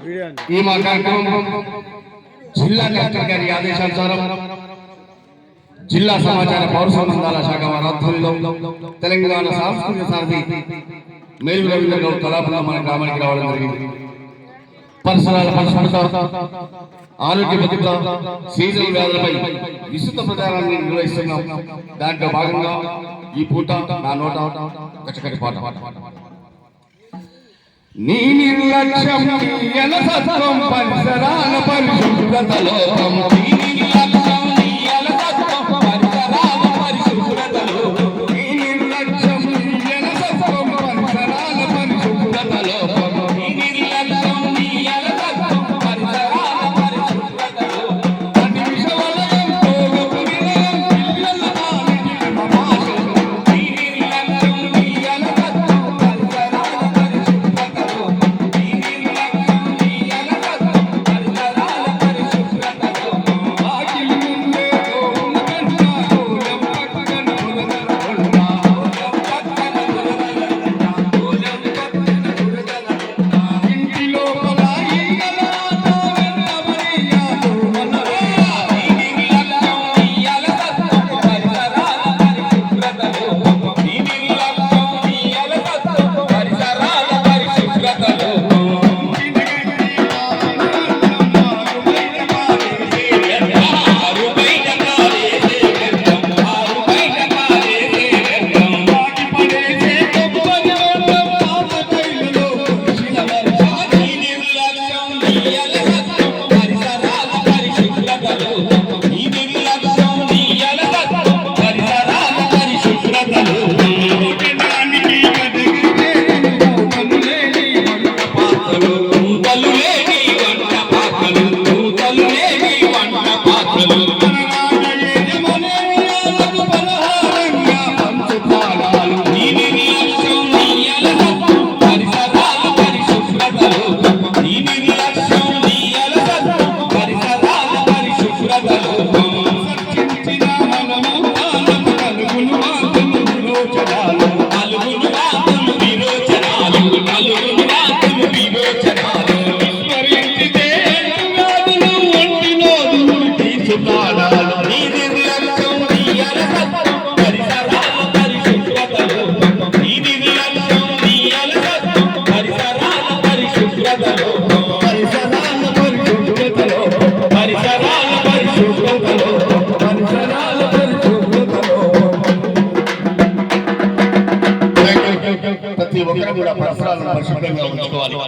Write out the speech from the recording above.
ఈ మా కార్యక్రమం జిల్లా కలెక్టర్ గారి ఆదేశానుసారం జిల్లా సమాచార పౌర సంబంధాల శాఖ వారి ఆధ్వర్యంలో తెలంగాణ సాంస్కృతిక సారథి మేలు రవీంద్ర గౌడ్ కళాపంలో మన గ్రామానికి రావడం జరిగింది. పరిసరాల పరిశుభ్రత ఆరోగ్య భద్రత సీజన్ వ్యాధులపై విస్తృత ప్రచారాన్ని నిర్వహిస్తున్నాం. దాంట్లో భాగంగా ఈ పూట నా నోట కచ్చకటి పాట. నీ నిర్లక్ష్యం నీ అలసత్వం పరిసరాల పరిశుభ్రత లోపం నీ నిర్లక్ష్యం ప్రతి ఒక్కరు కూడా పరిసరాలను పరిశుభ్రంగా ఉంచుకోవాలి.